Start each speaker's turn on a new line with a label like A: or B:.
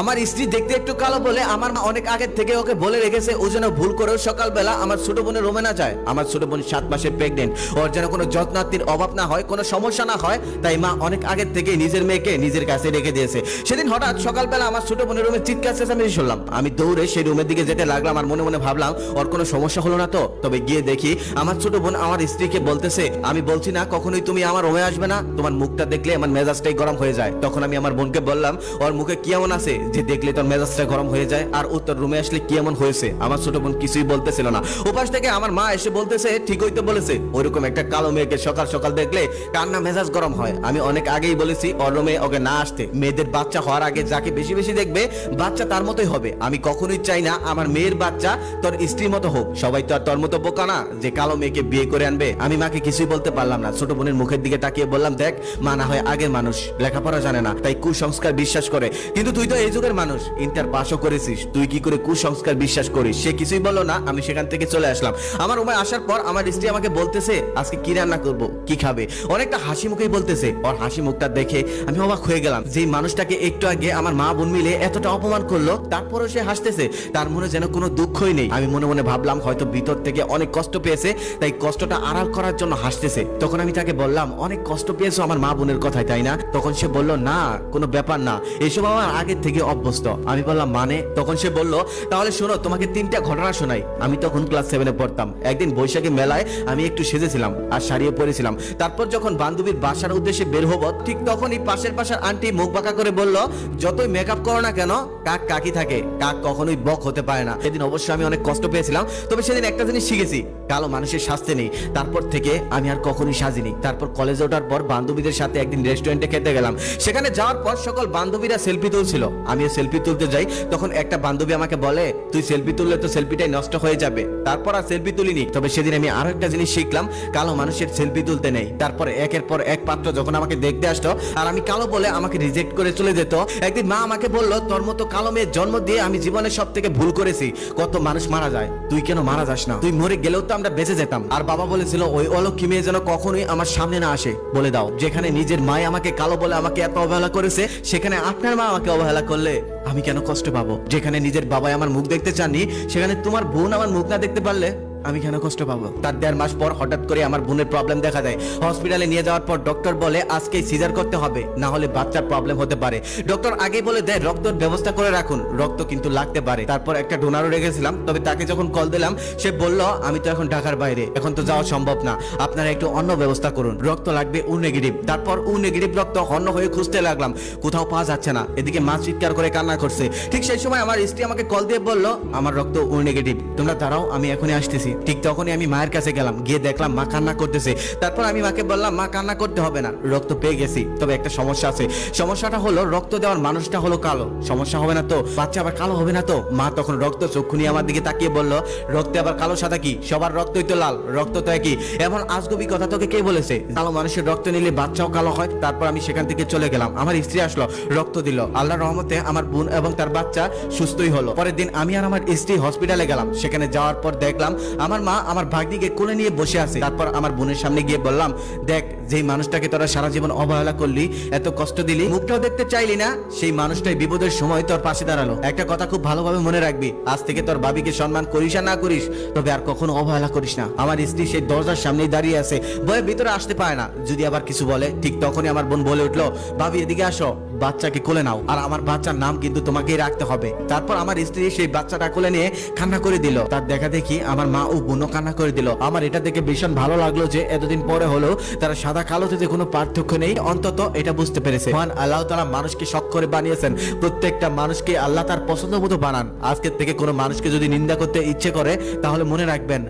A: আমার স্ত্রী দেখতে একটু কালো বলে আমার মা অনেক আগের থেকে ওকে বলে রেখেছে, ও যেন ভুল করেও সকালবেলা আমার ছোট বোনের রোমে না যায়। আমার ছোট বোন সাত মাসের প্রেগনেন্ট ওর যেন কোনো যত্নার্থীর অভাব না হয়, কোনো সমস্যা না হয়, তাই মা অনেক আগের থেকে নিজের মেয়েকে নিজের কাছে রেখে দিয়েছে। সেদিন হঠাৎ সকালবেলা আমার ছোট বোনের রুমে চিৎকার চেঁচামেচি শুনলাম। আমি দৌড়ে সেই রুমের দিকে যেতে লাগলাম আর মনে মনে ভাবলাম, ওর কোনো সমস্যা হলো না তো? তবে গিয়ে দেখি আমার ছোট বোন আমার স্ত্রীকে বলতেছে, আমি বলছি না, কখনোই তুমি আমার রুমে আসবে না। তোমার মুখটা দেখলে আমার মেজাজটাই গরম হয়ে যায়। তখন আমি আমার বোনকে বললাম, ওর মুখে কি এমন আছে? যে দেখলে তোর মেজাজটা গরম হয়ে যায়, আর ও তোর রুমে আসলে কি এমন হয়েছে, আমার ছোট বোন কিছুই বলতেছিল না। উপাস থেকে আমার মা এসে বলতেছে, ঠিকই তো বলেছে। ওইরকম একটা কালো মেয়েকে সকাল সকাল দেখলে কান্না মেজাজ গরম হয়। আমি অনেক আগেই বলেছি, ওর রুমে ওকে না আসতে। মেয়েদের বাচ্চা হওয়ার আগে যাকে বেশি বেশি দেখবে, বাচ্চা তার মতোই হবে। আমি কখনোই চাই না আমার মেয়ের বাচ্চা তোর স্ত্রীর মতো হোক। সবাই তো আর তোর মতো বোকা না যে কালো মেয়েকে বিয়ে করে আনবে। আমি মাকে কিছুই বলতে পারলাম না। ছোট বোনের মুখের দিকে তাকিয়ে বললাম, দেখ, মা না হয় আগের মানুষ। লেখাপড়া জানে না, তাই কুসংস্কার বিশ্বাস করে। কিন্তু তুই তো এই যুগের মানুষ। ইন্টার পাসও করেছিস, তুই কি করে কুসংস্কার বিশ্বাস করিস? সে কিছুই বলল না, আমি সেখান থেকে চলে আসলাম। আমার রুমে আসার পর আমার স্ত্রী আমাকে বলতেছে, আজকে কি রান্না করব, কি খাবে? অনেকটা হাসি মুখেই বলতেছে, ওর হাসি মুখটা দেখে আমি অবাক হয়ে গেলাম, যে মানুষটাকে একটু আগে আমার মা বোন মিলে এতটা অপমান করল, তারপরেও সে হাসতেছে, তার মনে যেন কোনো দুঃখই নেই। আমি মনে মনে ভাবলাম, হয়তো ভিতর থেকে অনেক কষ্ট পেয়েছে, তাই কষ্টটা আড়াল করার জন্য হাসতেছে। তখন আমি তাকে বললাম, অনেক কষ্ট পেয়েছ আমার মা বোনের কথায়, তাই না? তখন সে বলল, না, কোনো ব্যাপার না। এসব আমার আগের থেকে অভ্যস্ত। আমি বললাম মানে? তখন সে বলল, তাহলে শোনো, তোমাকে তিনটা ঘটনা শোনাই। আমি তখন ক্লাস সেভেনে পড়তাম। একদিন বৈশাখী মেলায় আমি একটু সেজেছিলাম আর শাড়িও পরেছিলাম। তারপর যখন বান্ধবীর বাসার উদ্দেশ্যে বের হব, ঠিক তখনই পাশের পাশের আন্টি মুখ বাঁকা করে বলল, যতই মেকআপ করো না কেন, কাক কাকি থাকে। কাক কখনোই বক হতে পারে না। সেদিন অবশ্যই আমি অনেক কষ্ট পেয়েছিলাম, তবে সেদিন একটা জিনিস শিখেছি। কালো মানুষের শাস্তি নেই। তারপর থেকে আমি আর কখনোই সাজিনি। তারপর কলেজে ওঠার পর বান্ধবীদের সাথে একদিন রেস্টুরেন্টে খেতে গেলাম। সেখানে যাওয়ার পর সকল বান্ধবীরা সেলফি তুলছিল। আমিও সেলফি তুলতে যাই। তখন একটা বান্ধবী আমাকে বলে, তুই সেলফি তুললে তো সেলফিটাই নষ্ট হয়ে যাবে। তারপর আর সেলফি তুলিনি। তবে সেদিন আমি আরও একটা জিনিস শিখলাম, কালো মানুষের সেলফি তুলতে নেই। তারপর একের পর এক পাত্র যখন আমাকে দেখতে আসতো, আর আমি কালো বলে আমাকে রিজেক্ট করে চলে যেত, একদিন মা আমাকে বলল, তোর মতো কালো মেয়ের জন্ম দিয়ে আমি জীবনে সব থেকে ভুল করেছি। কত মানুষ মারা যায়। তুই কেন মারা যাস না? তুই মরে গেলেও তো আমরা বেঁচে যেতাম। আর বাবা বলেছিল, ওই অলক্ষী মেয়ে যেন কখনোই আমার সামনে না আসে। বলে দাও, যেখানে নিজের মায় আমাকে কালো বলে আমাকে এত অবহেলা করেছে, সেখানে আপনার মা আমাকে অবহেলা করলে আমি কেন কষ্ট পাবো? যেখানে নিজের বাবাই আমার মুখ দেখতে চাননি, সেখানে তোমার বোন আমার মুখ না দেখতে পারলে আমি কেন কষ্ট পাবো? তার দেড় মাস পর হঠাৎ করে আমার বোনের প্রবলেম দেখা দেয়। হসপিটালে নিয়ে যাওয়ার পর ডক্টর বলে আজকে সিজার করতে হবে। না হলে বাচ্চার প্রবলেম হতে পারে। ডক্টর আগে বলে দেয়, রক্তর ব্যবস্থা করে রাখুন। রক্ত কিন্তু লাগতে পারে। তারপর একটা ডোনারও রেখেছিলাম, তবে তাকে যখন কল দিলাম, সে বলল, আমি তো এখন ঢাকার বাইরে। এখন তো যাওয়া সম্ভব না। আপনারা একটু অন্য ব্যবস্থা করুন। রক্ত লাগবে উ নেগেটিভ তারপর উ নেগেটিভ রক্ত অন্য হয়ে খুঁজতে লাগলাম। কোথাও পাওয়া যাচ্ছে না। এদিকে মা চিৎকার করে কান্না করছে। ঠিক সেই সময় আমার স্ত্রী আমাকে কল দিয়ে বলল, আমার রক্ত ও নেগেটিভ তোমরা দাঁড়াও, আমি এখনই আসতেছি। ঠিক তখনই আমি মায়ের কাছে গেলাম, গিয়ে দেখলাম মা কান্না করতেছে। তারপর আমি মাকে বললাম, মা, কান্না করতে হবে না, রক্ত পেয়ে গেছি। তবে একটা সমস্যা আছে, সমস্যাটা হলো রক্ত দেওয়ার মানুষটা হলো কালো, সমস্যা হবে না তো? বাচ্চা আবার কালো হবে না তো? মা তখন রক্ত চক্ষু নিয়ে আমার দিকে তাকিয়ে বলল, রক্তে আবার কালো সাদা কি? সবার রক্তই তো লাল, রক্ত তো একই। এমন আজগবি কথা তোকে কে বলেছে? কালো মানুষের রক্ত নিলে বাচ্চাও কালো হয়? তারপর আমি সেখান থেকে চলে গেলাম। আমার স্ত্রী আসলো, রক্ত দিল। আল্লাহর রহমতে আমার বোন এবং তার বাচ্চা সুস্থই হলো। পরের দিন আমি আর আমার স্ত্রী হসপিটালে গেলাম। সেখানে যাওয়ার পর দেখলাম আমার মা আমার ভাগ্নিকে কোলে নিয়ে বসে আছে। তারপর আমার বোনের সামনে গিয়ে বললাম, দেখ, যেই মানুষটাকে তোরা সারা জীবন অবহেলা করলি, এত কষ্ট দিলি, মুখটাও দেখতে চাইলি না, সেই মানুষটাই বিপদের সময় তোর পাশে দাঁড়াল। একটা কথা খুব ভালোভাবে মনে রাখবি, আজ থেকে তোর বাবিকে সম্মান করিস আর না করিস, তবে আর কখনো অবহেলা করিস না। আমার স্ত্রী সেই দরজার সামনেই দাঁড়িয়ে আছে বয়ে ভিতরে আসতে পারে না। যদি আবার কিছু বলে, ঠিক তখনই আমার বোন বলে উঠল, ভাবি, এদিকে আসো, বাচ্চাকে কোলে নাও। আর আমার বাচ্চার নাম কিন্তু তোমাকেই রাখতে হবে। তারপর আমার স্ত্রী সেই বাচ্চাটা কোলে নিয়ে কান্না করে দিল। তার দেখা দেখি আমার মা ও কান্না করে দিল। আমার এটা দেখে ভীষণ ভালো লাগল যে এতদিন পরে হলো তারা সাদা কালো থেকে কোনো পার্থক্য নেই, অন্তত এটা বুঝতে পেরেছে। মহান আল্লাহ তারা মানুষকে শখ করে বানিয়েছেন। প্রত্যেকটা মানুষকে আল্লাহ তার পছন্দ মতো বানান। আজকের থেকে কোনো মানুষকে যদি নিন্দা করতে ইচ্ছে করে, তাহলে মনে রাখবেন।